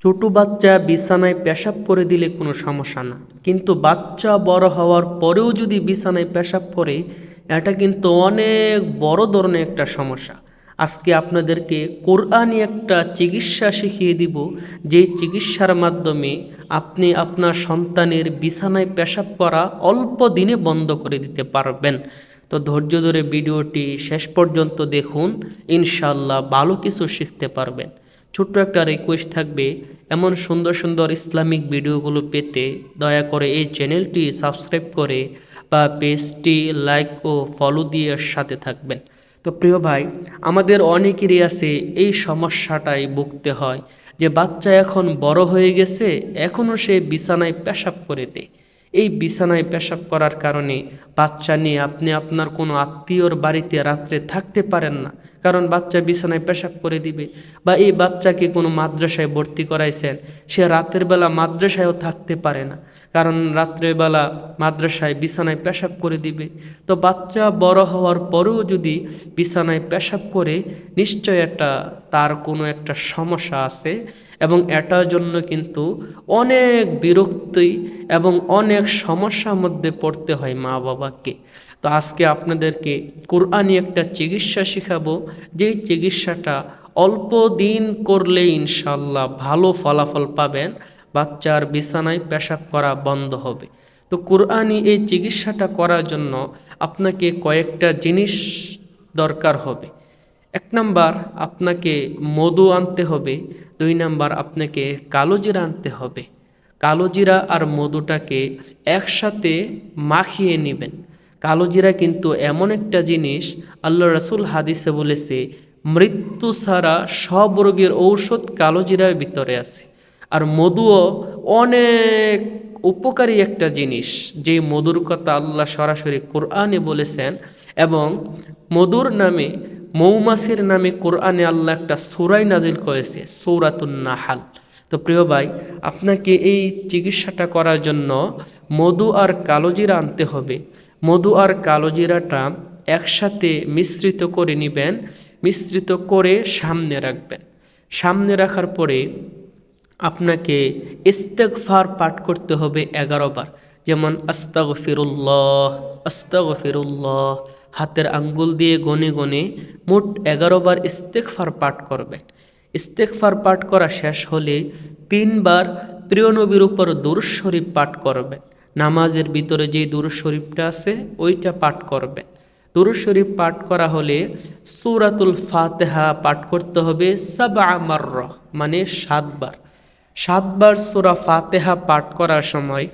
ছোট বাচ্চা বিছানায় পেশাব করে দিলে কোনো সমস্যা না। কিন্তু বাচ্চা বড় হওয়ার পরেও যদি বিছানায় পেশাব করে, এটা কিন্তু অনেক বড় ধরনের একটা সমস্যা। আজকে আপনাদেরকে কোরআনই একটা চিকিৎসা শিখিয়ে দিব যেই চিকিৎসার মাধ্যমে আপনি আপনার সন্তানের বিছানায় পেশাব করা অল্প দিনে বন্ধ করে দিতে পারবেন। তো ধৈর্য ধরে ভিডিওটি শেষ পর্যন্ত দেখুন ইনশাল্লাহ ভালো কিছু শিখতে পারবেন। ছোট্ট একটা রিকোয়েস্ট থাকবে, এমন সুন্দর সুন্দর ইসলামিক ভিডিওগুলো পেতে দয়া করে এই চ্যানেলটি সাবস্ক্রাইব করে বা পেজটি লাইক ও ফলো দিয়ে সাথে থাকবেন। তো প্রিয় ভাই, আমাদের অনেকেরই আছে এই সমস্যাটাই ভুগতে হয় যে বাচ্চা এখন বড় হয়ে গেছে, এখনও সে বিছানায় পেশাব করে দেয়। এই বিছানায় পেশাব করার কারণে বাচ্চা নিয়ে আপনি আপনার কোনো আত্মীয়র বাড়িতে রাত্রে থাকতে পারেন না। কারণ বাচ্চা বিছানায় পেশাব করে দিবে বা এই বাচ্চাকে কোনো মাদ্রাসায় ভর্তি করাইছেন, সে রাতের বেলা মাদ্রাসায়ও থাকতে পারে না। কারণ রাত্রেবেলা মাদ্রাসায় বিছানায় পেশাব করে দিবে। তো বাচ্চা বড় হওয়ার পরেও যদি বিছানায় পেশাব করে, নিশ্চয় একটা তার কোনো একটা সমস্যা আছে এবং এটার জন্য কিন্তু অনেক বিরক্তি এবং অনেক সমস্যার মধ্যে পড়তে হয় মা বাবাকে তো আজকে আপনাদেরকে কোরআনি একটা চিকিৎসা শেখাবো। যেই চিকিৎসাটা অল্প দিন করলে ইনশাল্লাহ ভালো ফলাফল পাবেন। বাচ্চার বিছানায় পেশাব করা বন্ধ হবে। তো কোরআনি এই চিকিৎসাটা করার জন্য আপনাকে কয়েকটা জিনিস দরকার হবে। এক নাম্বার, আপনাকে মধু আনতে হবে। দুই নাম্বার, আপনাকে কালো জিরা আনতে হবে। কালো জিরা আর মধুটাকে একসাথে মাখিয়ে নেবেন। কালো জিরা কিন্তু এমন একটা জিনিস, আল্লাহ রসুল হাদিসে বলেছে, মৃত্যু ছাড়া সব রোগের ঔষধ কালো জিরার ভিতরে আছে। আর মধুও অনেক উপকারী একটা জিনিস যে মধুর কথা আল্লাহ সরাসরি কোরআনে বলেছেন এবং মধুর নামে, মৌমাছির নামে কোরআনে আল্লাহ একটা সুরাই নাজিল করেছে, সৌরাতুন নাহাল। তো প্রিয় ভাই, আপনাকে এই চিকিৎসাটা করার জন্য মধু আর কালোজিরা আনতে হবে। মধু আর কালোজিরাটা একসাথে মিশ্রিত করে নেবেন, মিশ্রিত করে সামনে রাখবেন। সামনে রাখার পরে আপনাকে ইস্তেকফার পাঠ করতে হবে এগারো বার। যেমন আস্তাগ ফিরুল্লাহ আস্তাগ ফিরুল্লাহ হাতের আঙ্গুল দিয়ে গনে গনে মোট এগারো বার ইস্তেকফার পাঠ করবেন। ইস্তেকফার পাঠ করা শেষ হলে তিনবার প্রিয় নবীর উপর দুরুজ শরীফ পাঠ করবেন। নামাজের ভিতরে যেই দুরুজ শরীফটা আছে, ওইটা পাঠ করবেন। দুরুজ শরীফ পাঠ করা হলে সুরাতুল ফাতেহা পাঠ করতে হবে সাবা মার্র মানে সাতবার সাতবার সুরা ফাতেহা পাঠ করার সময়,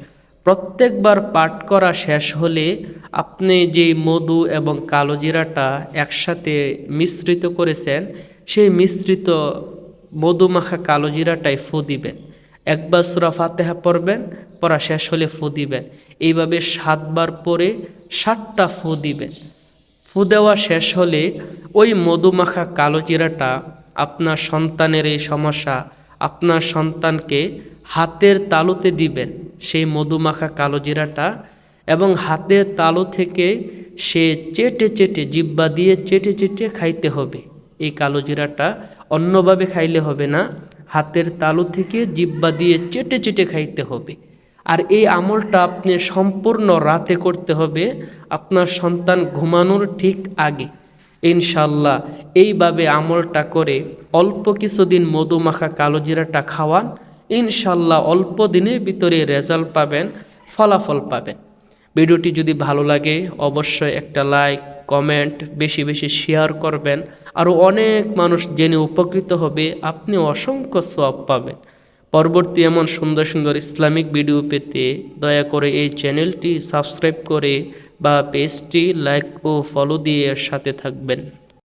প্রত্যেকবার পাঠ করা শেষ হলে আপনি যে মধু এবং কালো জিরাটা একসাথে মিশ্রিত করেছেন, সেই মিশ্রিত মধুমাখা কালো জিরাটাই ফু দিবেন। একবার সুরা ফাতেহা পড়বেন, পড়া শেষ হলে ফু দিবেন। এইভাবে সাতবার পরে সাতটা ফু দিবেন। ফু দেওয়া শেষ হলে ওই মধুমাখা কালো জিরাটা আপনার সন্তানের এই সমস্যা আপনার সন্তানকে হাতের তালুতে দিবেন। সেই মধুমাখা কালো জিরাটা এবং হাতের তালু থেকে সে চেটে চেটে জিব্বা দিয়ে চেটে চেটে খাইতে হবে। এই কালো জিরাটা অন্যভাবে খাইলে হবে না, হাতের তালু থেকে জিব্বা দিয়ে চেটে চেটে খাইতে হবে। আর এই আমলটা আপনি সম্পূর্ণ রাতে করতে হবে। আপনার সন্তান ঘুমানোর ঠিক আগে। ইনশাল্লাহ এইভাবে আমলটা করে অল্প কিছুদিন মধুমাখা কালো জিরাটা খাওয়ান ইনশাল্লাহ অল্প দিনের ভিতরে রেজাল্ট পাবেন, ফলাফল পাবেন। ভিডিওটি যদি ভালো লাগে, অবশ্যই একটা লাইক, কমেন্ট, বেশি বেশি শেয়ার করবেন। আরও অনেক মানুষ জেনে উপকৃত হবে আপনি অসংখ্য সব পাবেন। পরবর্তী এমন সুন্দর সুন্দর ইসলামিক ভিডিও পেতে দয়া করে এই চ্যানেলটি সাবস্ক্রাইব করে বা পেজটি লাইক ও ফলো দিয়ে সাথে থাকবেন।